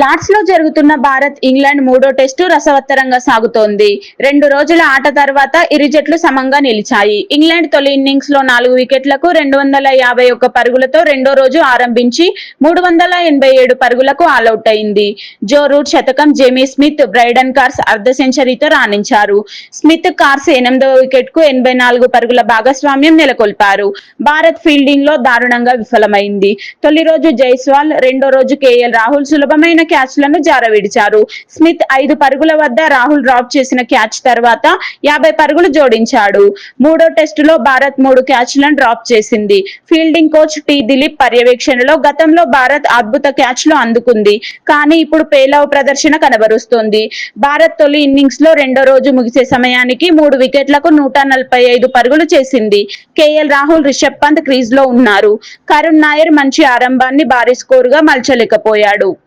లార్డ్స్లో జరుగుతున్న భారత్ ఇంగ్లాండ్ మూడో టెస్టు రసవత్తరంగా సాగుతోంది. రెండు రోజుల ఆట తర్వాత ఇరు జట్లు సమంగా నిలిచాయి. ఇంగ్లాండ్ తొలి ఇన్నింగ్స్లో నాలుగు వికెట్లకు రెండు వందల యాభై ఒక్క పరుగులతో రెండో రోజు ఆరంభించి మూడు వందల ఎనభై ఏడు పరుగులకు ఆలౌట్ అయింది. జో రూట్ శతకం జేమీ స్మిత్ బ్రైడన్ కార్స్ అర్ధ సెంచరీతో రాణించారు. స్మిత్ కార్స్ ఎనిమిదవ వికెట్కు ఎనభై నాలుగు పరుగుల భాగస్వామ్యం నెలకొల్పారు. భారత్ ఫీల్డింగ్లో దారుణంగా విఫలమైంది. తొలి రోజు జైస్వాల్ రెండో రోజు కేఎల్ రాహుల్ సులభమైన క్యాచ్లను జారవిడిచారు. స్మిత్ ఐదు పరుగుల వద్ద రాహుల్ డ్రాప్ చేసిన క్యాచ్ తర్వాత యాభై పరుగులు జోడించాడు. మూడో టెస్టులో భారత్ మూడు క్యాచ్లను డ్రాప్ చేసింది. ఫీల్డింగ్ కోచ్ టి దిలీప్ పర్యవేక్షణలో గతంలో భారత్ అద్భుత క్యాచ్లు అందుకుంది. కానీ ఇప్పుడు పేలవ ప్రదర్శన కనబరుస్తోంది. భారత్ తొలి ఇన్నింగ్స్లో రెండో రోజు ముగిసే సమయానికి మూడు వికెట్లకు నూట నలభై ఐదు పరుగులు చేసింది. కేఎల్ రాహుల్ రిషబ్ పంత్ క్రీజ్లో ఉన్నారు. కరుణ్ నాయర్ మంచి ఆరంభాన్ని భారీ స్కోరుగా మలచలేకపోయాడు.